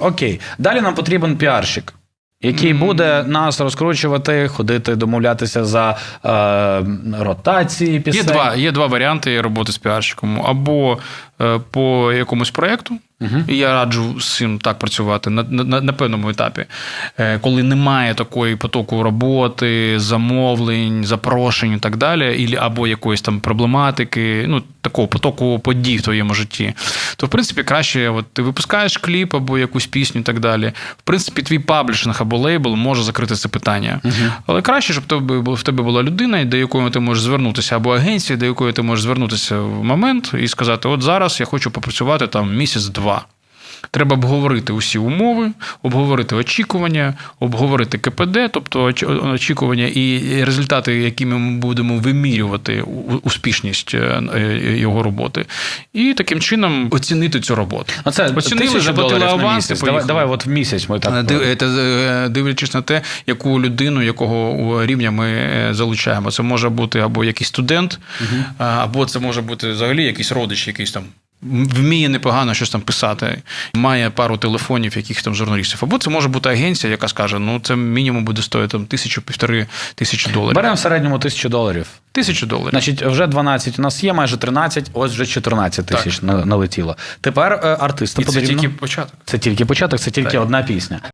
Окей. Далі нам потрібен піарщик, який буде нас розкручувати, ходити, домовлятися за е, ротації пісень. Є два, є два варіанти роботи з піарщиком. Або е, по якомусь проєкту, і я раджу цим так працювати на, на, на певному етапі, Е, коли немає такої потоку роботи, замовлень, запрошень і так далі, ілі- або якоїсь там проблематики, ну такого потоку подій в твоєму житті, то в принципі краще, от ти випускаєш кліп або якусь пісню і так далі. В принципі, твій паблішинг або лейбл може закрити це питання. Але краще, щоб в тебе, в тебе була людина, до якої ти можеш звернутися, або агенція, до якої ти можеш звернутися в момент і сказати: от зараз я хочу попрацювати там місяць-два. Треба обговорити усі умови, обговорити очікування, обговорити КПД, тобто очікування і результати, якими ми будемо вимірювати успішність е, е, його роботи, і таким чином оцінити цю роботу. Ну, це Оцінили, заплатили доларів на аванс і місяць. Давай, давай от в місяць ми так. Е, Дивлячись на те, яку людину, якого рівня ми залучаємо. Це може бути або якийсь студент, а, або це може бути взагалі якийсь родич, якийсь там. Вміє непогано щось там писати, має пару телефонів яких там журналістів. Або це може бути агенція, яка скаже: ну це мінімум буде стоїти там тисячу півтори тисячі доларів. Беремо в середньому тисячу доларів. Тисячу доларів. Значить, вже 12 у нас є, майже 13, ось вже 14 тисяч на- налетіло. Тепер артисти. артистам І це потрібно. тільки початок. Це тільки початок, це тільки Так. одна пісня.